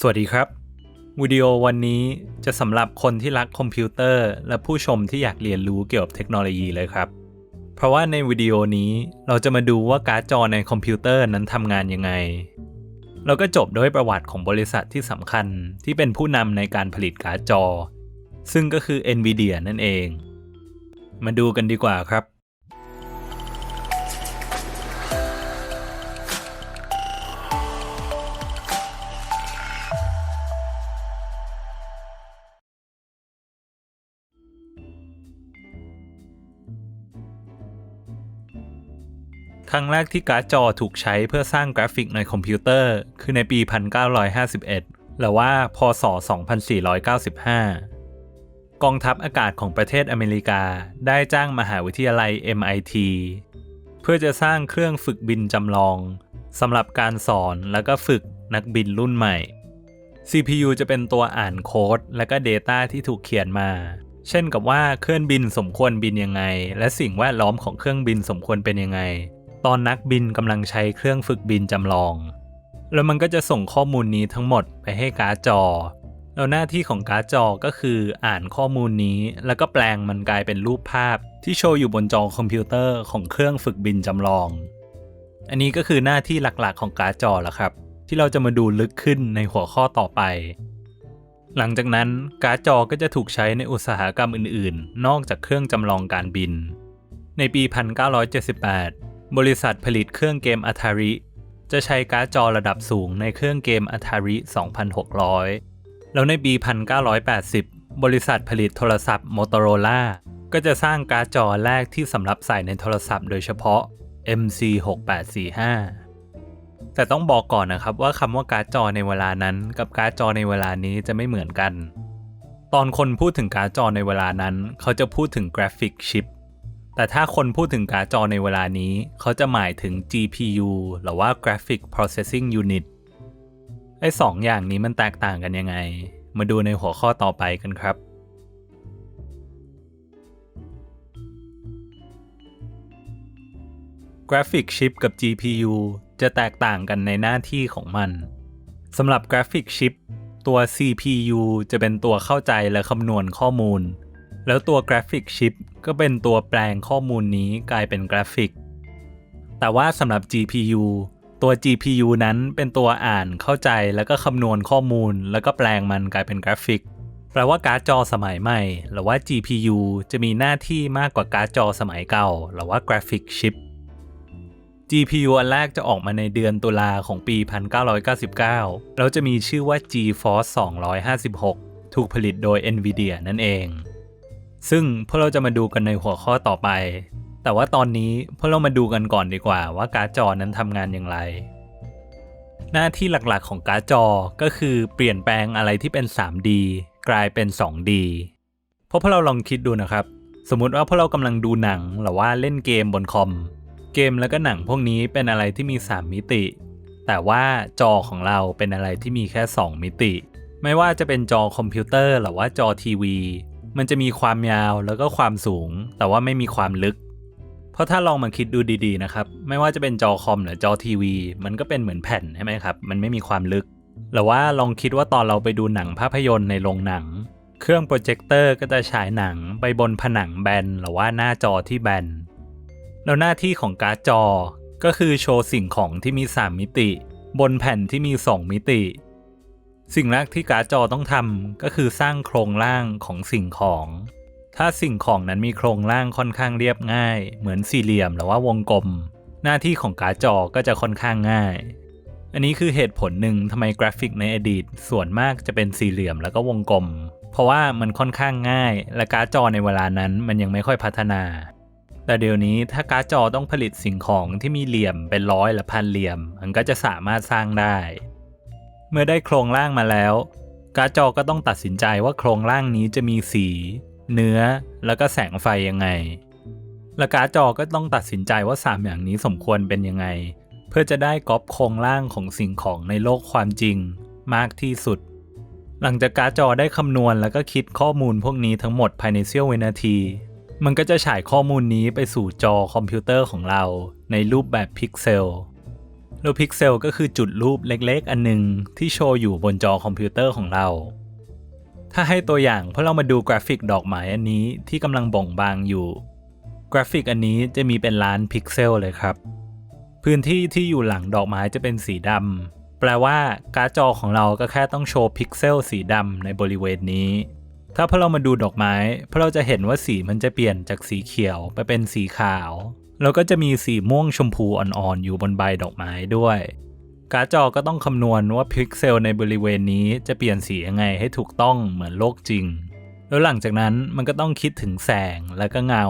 สวัสดีครับ วิดีโอวันนี้จะสำหรับคนที่รักคอมพิวเตอร์ และผู้ชมที่อยากเรียนรู้เกี่ยวกับเทคโนโลยีเลยครับ เพราะว่าในวิดีโอนี้เราจะมาดูว่าการ์ดจอในคอมพิวเตอร์นั้นทำงานยังไงเราก็จบด้วยประวัติของบริษัทที่สำคัญที่เป็นผู้นำในการผลิตการ์ดจอ ซึ่งก็คือ NVIDIA นั่นเอง มาดูกันดีกว่าครับ รั้งแรกที่การ์ดจอถูกใช้เพื่อสร้างกราฟิกในคอมพิวเตอร์ คือในปี 1951 หรือว่าพศ 2495 กองทัพอากาศของประเทศอเมริกาได้จ้างมหาวิทยาลัย MIT เพื่อจะสร้างเครื่องฝึกบินจำลองสำหรับการสอนแล้วก็ฝึกนักบินรุ่นใหม่ CPU จะเป็นตัวอ่านโค้ด และก็ Data ที่ถูกเขียนมา เช่นกับว่าเครื่องบินสมควรบินยังไง และสิ่งแวดล้อมของเครื่องบินสมควรเป็นยังไง ตอนนักบินกำลังใช้เครื่องฝึกบินจำลอง แล้วมันก็จะส่งข้อมูลนี้ทั้งหมดไปให้การ์ดจอ แล้วหน้าที่ของการ์ดจอก็คืออ่านข้อมูลนี้ แล้วก็แปลงมันกลายเป็นรูปภาพที่โชว์อยู่บนจอคอมพิวเตอร์ของเครื่องฝึกบินจำลอง อันนี้ก็คือหน้าที่หลักๆของการ์ดจอแล้วครับ ที่เราจะมาดูลึกขึ้นในหัวข้อต่อไป หลังจากนั้นการ์ดจอก็จะถูกใช้ในอุตสาหกรรมอื่น ๆ นอกจากเครื่องจำลองการบิน ในปี 1978 บริษัทผลิตเครื่องเกม Atari จะใช้การ์ดจอระดับสูงในเครื่องเกม Atari 2600 แล้วในปี 1980 บริษัทผลิตโทรศัพท์ Motorola ก็จะสร้างการ์ดจอแรกที่สำหรับใส่ในโทรศัพท์โดยเฉพาะ MC6845 แต่ต้องบอกก่อนนะครับว่าคำว่าการ์ดจอในเวลานั้น กับการ์ดจอในเวลานี้จะไม่เหมือนกัน ตอนคนพูดถึงการ์ดจอในเวลานั้น เขาจะพูดถึงกราฟิกชิป แต่ถ้าคนพูดถึงการ์ดจอในเวลานี้ เขาจะหมายถึง GPU หรือว่า Graphic Processing Unit ไอ้สองอย่างนี้มันแตกต่างกันยังไง มาดูในหัวข้อต่อไปกันครับกราฟิกชิปกับ GPU จะแตกต่างกันในหน้าที่ของมันสำหรับกราฟิกชิปตัว CPU จะเป็นตัวเข้าใจและคำนวณข้อมูล แล้วตัวกราฟิกชิปก็เป็นตัวแปลงข้อมูลนี้กลายเป็นกราฟิก แต่ว่าสำหรับ GPU ตัว GPU นั้นเป็นตัวอ่านเข้าใจแล้วก็คำนวณข้อมูล แล้วก็แปลงมันกลายเป็นกราฟิก แปลว่าการ์ดจอสมัยใหม่ หรือว่า GPU จะมีหน้าที่มากกว่าการ์ดจอสมัยเก่า หรือว่ากราฟิกชิป GPU อันแรกจะออกมาในเดือนตุลาของปี 1999 แล้วจะมีชื่อว่า GeForce 256 ถูกผลิตโดย NVIDIA นั่นเอง ซึ่งพวกเราจะมาดูกันในหัวข้อต่อไป แต่ว่าตอนนี้พวกเรามาดูกันก่อนดีกว่าว่าการ์ดจอนั้นทำงานอย่างไร หน้าที่หลักๆของการ์ดจอก็คือเปลี่ยนแปลงอะไรที่เป็น 3D กลายเป็น 2D เพราะพวกเราลองคิดดูนะครับ สมมติว่าพวกเรากำลังดูหนังหรือว่าเล่นเกมบนคอม เกมแล้วก็หนังพวกนี้เป็นอะไรที่มี 3 มิติ แต่ว่าจอของเราเป็นอะไรที่มีแค่ 2 มิติ ไม่ว่าจะเป็นจอคอมพิวเตอร์หรือว่าจอทีวี มันจะมีความยาวแล้วก็ความสูง แต่ว่าไม่มีความลึก เพราะถ้าลองมาคิดดูดีๆนะครับ ไม่ว่าจะเป็นจอคอมหรือจอทีวี มันก็เป็นเหมือนแผ่นใช่ไหมครับ มันไม่มีความลึกหรือว่าลองคิดว่าตอนเราไปดูหนังภาพยนตร์ในโรงหนัง เครื่องโปรเจคเตอร์ก็จะฉายหนังไปบนผนังแบนหรือว่าหน้าจอที่แบนแล้วหน้าที่ของการ์ดจอก็คือโชว์สิ่งของที่มี 3 มิติ บนแผ่นที่มี 2 มิติ สิ่งแรกที่การ์ดจอต้องทำก็คือสร้างโครงร่างของสิ่งของ ถ้าสิ่งของนั้นมีโครงร่างค่อนข้างเรียบง่าย เหมือนสี่เหลี่ยมหรือว่าวงกลม หน้าที่ของการ์ดจอก็จะค่อนข้างง่าย อันนี้คือเหตุผลหนึ่งทำไมกราฟิกในอดีต ส่วนมากจะเป็นสี่เหลี่ยมแล้วก็วงกลม เพราะว่ามันค่อนข้างง่าย และการ์ดจอในเวลานั้นมันยังไม่ค่อยพัฒนา แต่เดี๋ยวนี้ถ้าการ์ดจอต้องผลิตสิ่งของที่มีเหลี่ยมเป็นร้อยและพันเหลี่ยม มันก็จะสามารถสร้างได้ เมื่อได้โครงร่างมาแล้ว การ์ดจอก็ต้องตัดสินใจว่าโครงร่างนี้จะมีสี เนื้อ แล้วก็แสงไฟยังไง และการ์ดจอก็ต้องตัดสินใจว่า 3 อย่างนี้สมควรเป็นยังไง เพื่อจะได้ก๊อปโครงร่างของสิ่งของในโลกความจริงมากที่สุด หลังจากการ์ดจอได้คำนวณแล้วก็คิดข้อมูลพวกนี้ทั้งหมดภายในเสี้ยววินาที มันก็จะฉายข้อมูลนี้ไปสู่จอคอมพิวเตอร์ของเราในรูปแบบพิกเซล แล้วพิกเซลก็คือจุดรูปเล็กๆ อันหนึ่งที่โชว์อยู่บนจอคอมพิวเตอร์ของเรา ถ้าให้ตัวอย่างเพราะเรามาดูกราฟิกดอกไม้อันนี้ที่กำลังบ่งบางอยู่ กราฟิกอันนี้จะมีเป็นล้านพิกเซลเลยครับ พื้นที่ที่อยู่หลังดอกไม้จะเป็นสีดำแปลว่าการ์ดจอของเราก็แค่ต้องโชว์พิกเซลสีดำในบริเวณนี้ ถ้าพอเรามาดูดอกไม้พราะเราจะเห็นว่าสีมันจะเปลี่ยนจากสีเขียวไปเป็นสีขาว แล้วก็จะมีสีม่วงชมพูอ่อนๆอยู่บนใบดอกไม้ด้วย การ์ดจอก็ต้องคำนวณว่าพิกเซลในบริเวณนี้จะเปลี่ยนสียังไงให้ถูกต้องเหมือนโลกจริง แล้วหลังจากนั้นมันก็ต้องคิดถึงแสงและก็เงา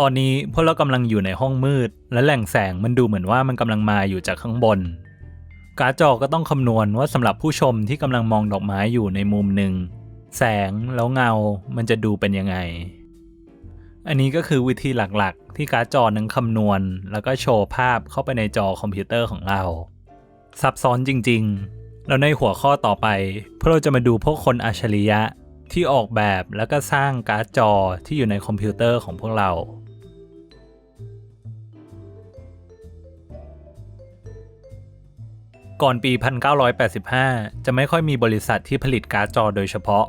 ตอนนี้พวกเรากำลังอยู่ในห้องมืด และแหล่งแสงมันดูเหมือนว่ามันกำลังมาอยู่จากข้างบนการ์ดจอก็ต้องคำนวณว่าสำหรับผู้ชมที่กำลังมองดอกไม้อยู่ในมุมหนึ่ง แสงแล้วเงามันจะดูเป็นยังไง อันนี้ก็คือวิธีหลักๆ ที่การ์ดจอนั้นคำนวณ แล้วก็โชว์ภาพเข้าไปในจอคอมพิวเตอร์ของเรา ซับซ้อนจริงๆ แล้วในหัวข้อต่อไปพวกเราจะมาดูพวกคนอัจฉริยะที่ออกแบบแล้วก็สร้างการ์ดจอที่อยู่ในคอมพิวเตอร์ของพวกเรา ก่อนปี 1985 จะไม่ค่อยมีบริษัทที่ผลิตการ์ดจอโดยเฉพาะ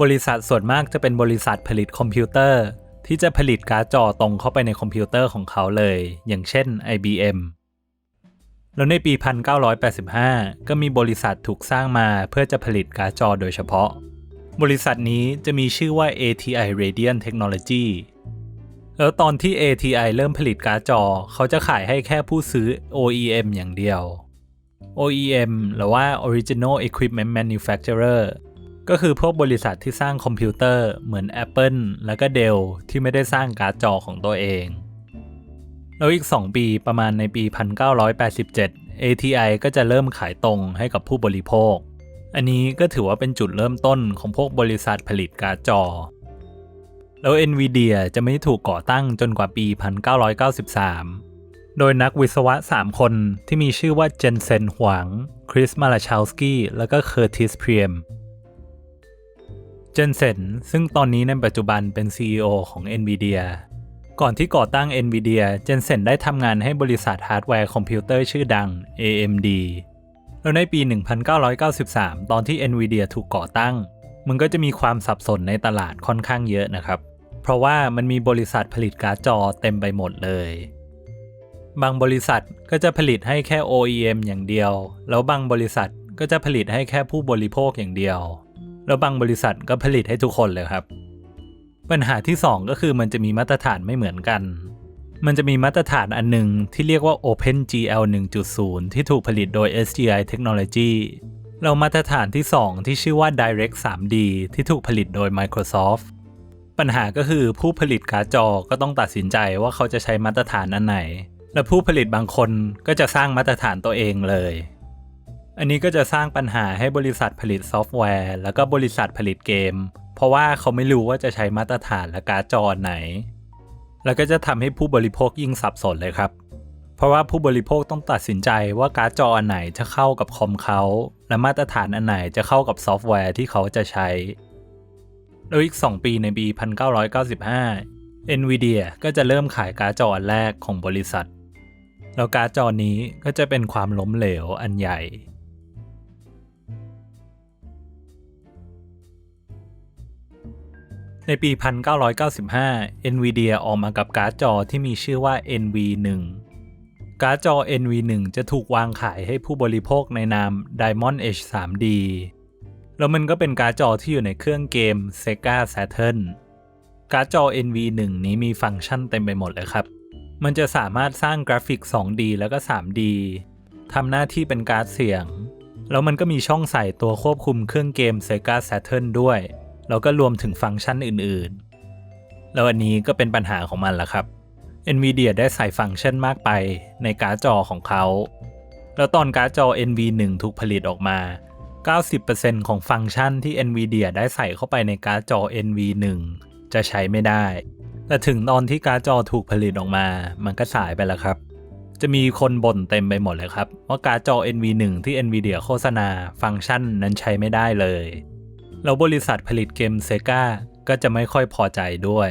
บริษัทส่วนมากจะเป็นบริษัทผลิตคอมพิวเตอร์ ที่จะผลิตการ์ดจอตรงเข้าไปในคอมพิวเตอร์ของเขาเลย อย่างเช่น IBM แล้วในปี 1985 ก็มีบริษัทถูกสร้างมาเพื่อจะผลิตการ์ดจอโดยเฉพาะ บริษัทนี้จะมีชื่อว่า ATI Radeon Technology แล้วตอนที่ ATI เริ่มผลิตการ์ดจอ เขาจะขายให้แค่ผู้ซื้อ OEM อย่างเดียว OEM หรือว่า Original Equipment Manufacturer ก็คือพวกบริษัทที่สร้างคอมพิวเตอร์เหมือน Apple และก็ Dell ที่ไม่ได้สร้างการ์ดจอของตัวเอง แล้วอีก 2 ปีประมาณในปี 1987 ATI ก็จะเริ่มขายตรงให้กับผู้บริโภค อันนี้ก็ถือว่าเป็นจุดเริ่มต้นของพวกบริษัทผลิตการ์ดจอ แล้ว NVIDIA จะไม่ถูกก่อตั้งจนกว่าปี 1993 โดยนักวิศวะ 3 คนที่มีชื่อว่าเจนเซนหวัง คริสมาลาชาวสกี้แล้วก็เคอร์ติสเพียมเจนเซนซึ่งตอนนี้ในปัจจุบันเป็น CEO ของ NVIDIA ก่อนที่ก่อตั้ง NVIDIA เจนเซนได้ทำงานให้บริษัทฮาร์ดแวร์คอมพิวเตอร์ชื่อดัง AMD แล้วในปี 1993 ตอนที่ NVIDIA ถูกก่อตั้ง มันก็จะมีความสับสนในตลาดค่อนข้างเยอะนะครับ เพราะว่ามันมีบริษัทผลิตการ์ดจอเต็มไปหมดเลย บางบริษัทก็จะผลิตให้แค่ OEM อย่างเดียว แล้วบางบริษัทก็จะผลิตให้แค่ผู้บริโภคอย่างเดียว แล้วบางบริษัทก็ผลิตให้ทุกคนเลยครับ ปัญหาที่ 2 ก็คือมันจะมีมาตรฐานไม่เหมือนกัน มันจะมีมาตรฐานอันหนึ่งที่เรียกว่า OpenGL 1.0 ที่ถูกผลิตโดย SGI Technology แล้วมาตรฐานที่ 2 ที่ชื่อว่า Direct 3D ที่ถูกผลิตโดย Microsoft ปัญหาก็คือผู้ผลิตการ์ดจอก็ต้องตัดสินใจว่าเขาจะใช้มาตรฐานอันไหน และผู้ผลิตบางคนก็จะสร้างมาตรฐานตัวเองเลย อันนี้ก็จะสร้างปัญหาให้บริษัทผลิตซอฟต์แวร์ แล้วก็บริษัทผลิตเกม เพราะว่าเขาไม่รู้ว่าจะใช้มาตรฐานและการ์ดจอไหน แล้วก็จะทำให้ผู้บริโภคยิ่งสับสนเลยครับ เพราะว่าผู้บริโภคต้องตัดสินใจว่าการ์ดจออันไหนจะเข้ากับคอมเขาและมาตรฐานอันไหนจะเข้ากับซอฟต์แวร์ที่เขาจะใช้แล้วอีก 2 ปีในปี 1995 NVIDIA ก็จะเริ่มขายการ์ดจออันแรกของบริษัท แล้วการ์ดจอนี้ก็จะเป็นความล้มเหลวอันใหญ่ ในปี 1995 NVIDIA ออกมากับการ์ดจอที่มีชื่อว่า NV1 การ์ดจอ NV1 จะถูกวางขายให้ผู้บริโภคในนาม Diamond Edge 3D แล้วมันก็เป็นการ์ดจอที่อยู่ในเครื่องเกม Sega Saturn การ์ดจอ NV1 นี้มีฟังก์ชันเต็มไปหมดเลยครับ มันจะสามารถสร้างกราฟิก 2D แล้วก็ 3D ทำหน้าที่เป็นการ์ดเสียง แล้วมันก็มีช่องใส่ตัวควบคุมเครื่องเกม Sega Saturn ด้วย แล้วก็รวมถึงฟังก์ชันอื่นๆ แล้วอันนี้ก็เป็นปัญหาของมันละครับ NVIDIA ได้ใส่ฟังก์ชันมากไปในการ์ดจอของเขา แล้วตอนการ์ดจอ NV1 ถูกผลิตออกมา 90%ของฟังก์ชันที่ NVIDIA ได้ใส่เข้าไปในการ์ดจอ NV1 จะใช้ไม่ได้ แต่ถึงตอนที่การ์ดจอถูกผลิตออกมา มันก็สายไปแล้วครับ จะมีคนบ่นเต็มไปหมดเลยครับ ว่าการ์ดจอ NV1 ที่ NVIDIA โฆษณาฟังก์ชันนั้นใช้ไม่ได้เลย แล้วบริษัทผลิตเกมเซกาก็จะไม่ค่อยพอใจด้วย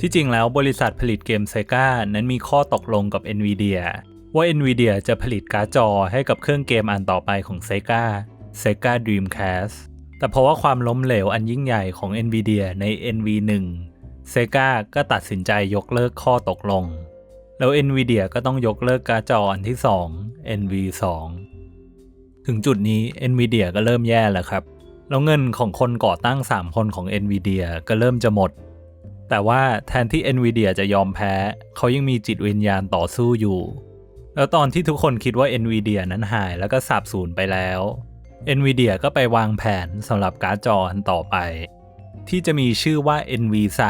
ที่จริงแล้วบริษัทผลิตเกมเซกานั้นมีข้อตกลงกับ NVIDIA ว่า NVIDIA จะผลิตการ์ดจอให้กับเครื่องเกมอันต่อไปของ Sega Sega Dreamcast แต่เพราะว่าความล้มเหลวอันยิ่งใหญ่ของ NVIDIA ใน NV1 Sega ก็ตัดสินใจยกเลิกข้อตกลง แล้ว NVIDIA ก็ต้องยกเลิกการ์ดจออันที่ 2 NV2 ถึงจุดนี้ NVIDIA ก็เริ่มแย่แล้วครับ แล้วเงินของคนก่อตั้ง 3 คนของ NVIDIA ก็เริ่มจะหมด แต่ว่าแทนที่ NVIDIA จะยอมแพ้ เขายังมีจิตวิญญาณต่อสู้อยู่ แล้วตอนที่ทุกคนคิดว่า NVIDIA นั้นหายแล้วก็สาบสูญไปแล้ว NVIDIA ก็ไปวางแผนสำหรับการ์ดจออันต่อไป ที่จะมีชื่อว่า NV3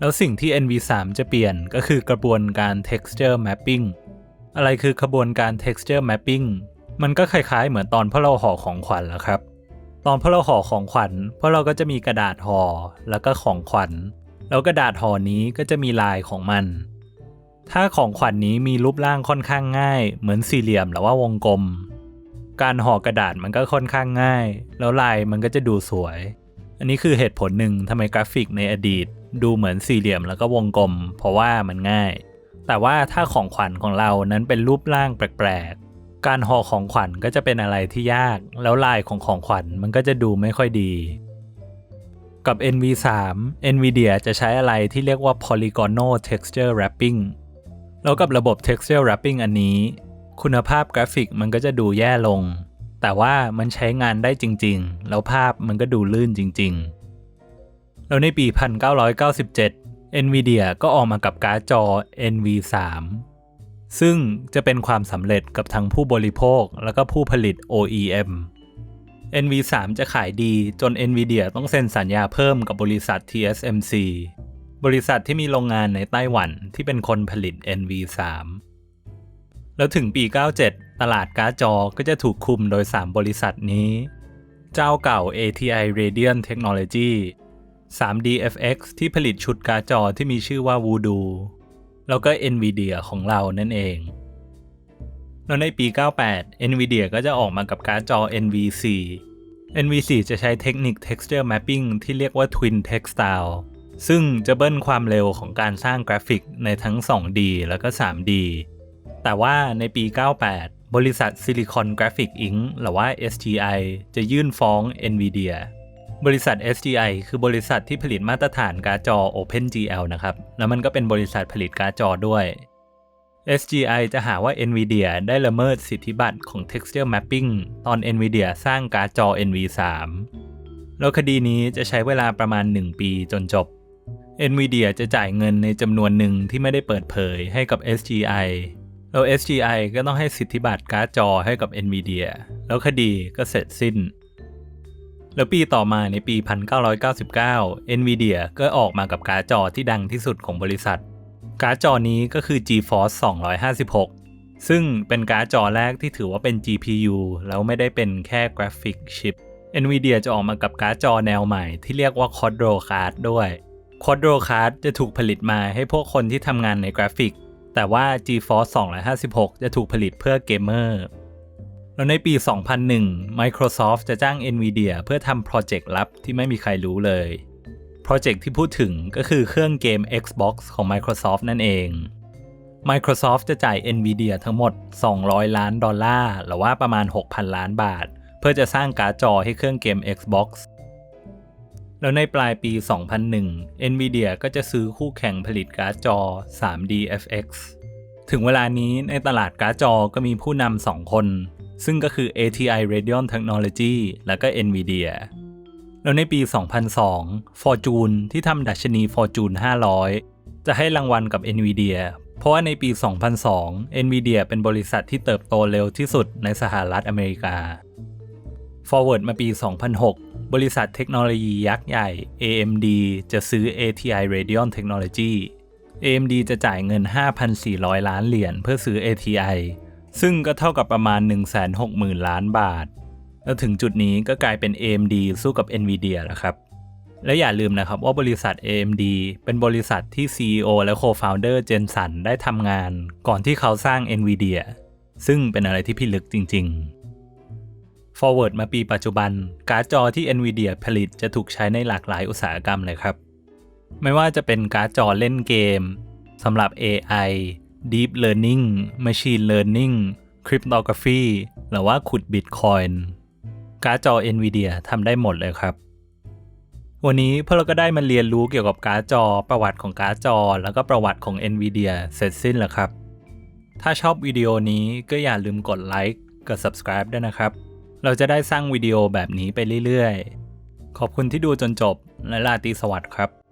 แล้วสิ่งที่ NV3 จะเปลี่ยนก็คือกระบวนการ texture mapping อะไรคือกระบวนการ texture mapping มันก็คล้ายๆ เหมือนตอนพวกเราห่อของขวัญแล้วครับ ตอนพวกเราห่อของขวัญพวกเราก็จะมีกระดาษห่อแล้วก็ของขวัญ แล้วกระดาษห่อนี้ก็จะมีลายของมัน ถ้าของขวัญนนี้มีรูปร่างค่อนข้างง่าย เหมือนสี่เหลี่ยมหรือว่าวงกลม การห่อกระดาษมันก็ค่อนข้างง่าย แล้วลายมันก็จะดูสวย อันนี้คือเหตุผลหนึ่งทำไมกราฟิกในอดีต ดูเหมือนสี่เหลี่ยมแล้วก็วงกลม เพราะว่ามันง่าย แต่ว่าถ้าของขวัญของเรานั้นเป็นรูปร่างแปลกๆ การห่อของขวัญก็จะเป็นอะไรที่ยาก แล้วลายของของขวัญมันก็จะดูไม่ค่อยดี กับ NV3 NVIDIA จะใช้อะไรที่เรียกว่า polygonal texture wrapping แล้วกับระบบ texture wrapping อันนี้ คุณภาพกราฟิกมันก็จะดูแย่ลง แต่ว่ามันใช้งานได้จริง ๆ แล้วภาพมันก็ดูลื่นจริง ๆ แล้วในปี 1997 NVIDIA ก็ออกมากับการ์ดจอ NV3 ซึ่งจะเป็นความสำเร็จกับทั้งผู้บริโภคแล้วก็ผู้ผลิต OEM NV3 จะขายดีจน NVIDIA ต้องเซ็นสัญญาเพิ่มกับบริษัท TSMC บริษัทที่มีโรงงานในไต้หวันที่เป็นคนผลิต NV3 แล้วถึงปี 97 ตลาดการ์ดจอก็จะถูกคุมโดย 3 บริษัทนี้ เจ้าเก่า ATI Radeon Technology 3DFX ที่ผลิตชุดการ์ดจอที่มีชื่อว่า Voodoo แล้วก็ NVIDIA ของเรานั่นเอง แล้วในปี 98 NVIDIA ก็จะออกมากับการ์ดจอ NV4 NV4 จะใช้เทคนิค texture mapping ที่เรียกว่า Twin Textile ซึ่งจะเบิ้ลความเร็วของการสร้างกราฟิกในทั้ง 2D แล้วก็ 3D แต่ว่าในปี 98 บริษัท Silicon Graphic Inc. หรือว่า SGI จะยื่นฟ้อง NVIDIA บริษัท SGI คือบริษัทที่ผลิตมาตรฐานการ์ดจอ OpenGL นะครับ แล้วมันก็เป็นบริษัทผลิตการ์ดจอด้วย SGI จะหาว่า NVIDIA ได้ละเมิดสิทธิบัตรของ Texture Mapping ตอน NVIDIA สร้างการ์ดจอ NV3 แล้วคดีนี้จะใช้เวลาประมาณ 1 ปีจนจบ NVIDIA จะจ่ายเงินในจำนวนหนึ่งที่ไม่ได้เปิดเผยให้กับ SGI แล้ว SGI ก็ต้องให้สิทธิบัตรการ์ดจอให้กับ NVIDIA แล้วคดีก็เสร็จสิ้น แล้วปีต่อมาในปี 1999 NVIDIA ก็ออกมากับการ์ดจอที่ดังที่สุดของบริษัท การ์ดจอนี้ก็คือ GeForce 256 ซึ่งเป็นการ์ดจอแรกที่ถือว่าเป็น GPU แล้วไม่ได้เป็นแค่กราฟิกชิป NVIDIA จะออกมากับการ์ดจอแนวใหม่ที่เรียกว่า Quadro Card ด้วย Quadro Card จะถูกผลิตมาให้พวกคนที่ทำงานในกราฟิก แต่ว่า GeForce 256 จะถูกผลิตเพื่อเกมเมอร์แล้วในปี 2001 Microsoft จะจ้าง NVIDIA เพื่อทำโปรเจกต์ลับที่ไม่มีใครรู้เลยโปรเจกต์ที่พูดถึงก็คือเครื่องเกม Xbox ของ Microsoft นั่นเอง Microsoft จะจ่าย NVIDIA ทั้งหมด 200 ล้านดอลลาร์ หรือว่าประมาณ 6,000 ล้านบาท เพื่อจะสร้างการ์ดจอให้เครื่องเกม Xbox แล้วในปลายปี 2001 NVIDIA ก็จะซื้อคู่แข่งผลิตการ์ดจอ 3DFX ถึงเวลานี้ในตลาดการ์ดจอก็มีผู้นำสองคน ซึ่งก็คือ ATI Radeon Technology และก็ NVIDIA แล้วในปี 2002 Fortune ที่ทำดัชนี Fortune 500 จะให้รางวัลกับ NVIDIA เพราะว่าในปี 2002 NVIDIA เป็นบริษัทที่เติบโตเร็วที่สุดในสหรัฐอเมริกา Forward มาปี 2006 บริษัทเทคโนโลยียักษ์ใหญ่ AMD จะซื้อ ATI Radeon Technology AMD จะจ่ายเงิน 5,400 ล้านเหรียญเพื่อซื้อ ATI ซึ่งก็เท่ากับประมาณ 160,000 ล้านบาท แล้วถึงจุดนี้ก็กลายเป็น AMD สู้กับ NVIDIA แล้วครับ และอย่าลืมนะครับว่าบริษัท AMD เป็นบริษัทที่ CEO และ Co-founder เจนสันได้ทำงาน ก่อนที่เขาสร้าง NVIDIA ซึ่งเป็นอะไรที่พิลึกจริง ๆ Forward มาปีปัจจุบัน การ์ดจอที่ NVIDIA ผลิตจะถูกใช้ในหลากหลายอุตสาหกรรมเลยครับ ไม่ว่าจะเป็นการ์ดจอเล่นเกมสำหรับ AI Deep Learning Machine Learning Cryptography หรือว่าขุด Bitcoin การ์ดจอ NVIDIA ทำได้หมดเลยครับ วันนี้พวกเราก็ได้มาเรียนรู้เกี่ยวกับการ์ดจอ ประวัติของการ์ดจอ แล้วก็ประวัติของ NVIDIA เสร็จสิ้นแล้วครับ ถ้าชอบวิดีโอนี้ก็อย่าลืมกดไลค์กด subscribe ด้วยนะครับ เราจะได้สร้างวิดีโอแบบนี้ไปเรื่อยๆ ขอบคุณที่ดูจนจบและลาตีสวัสดิ์ครับ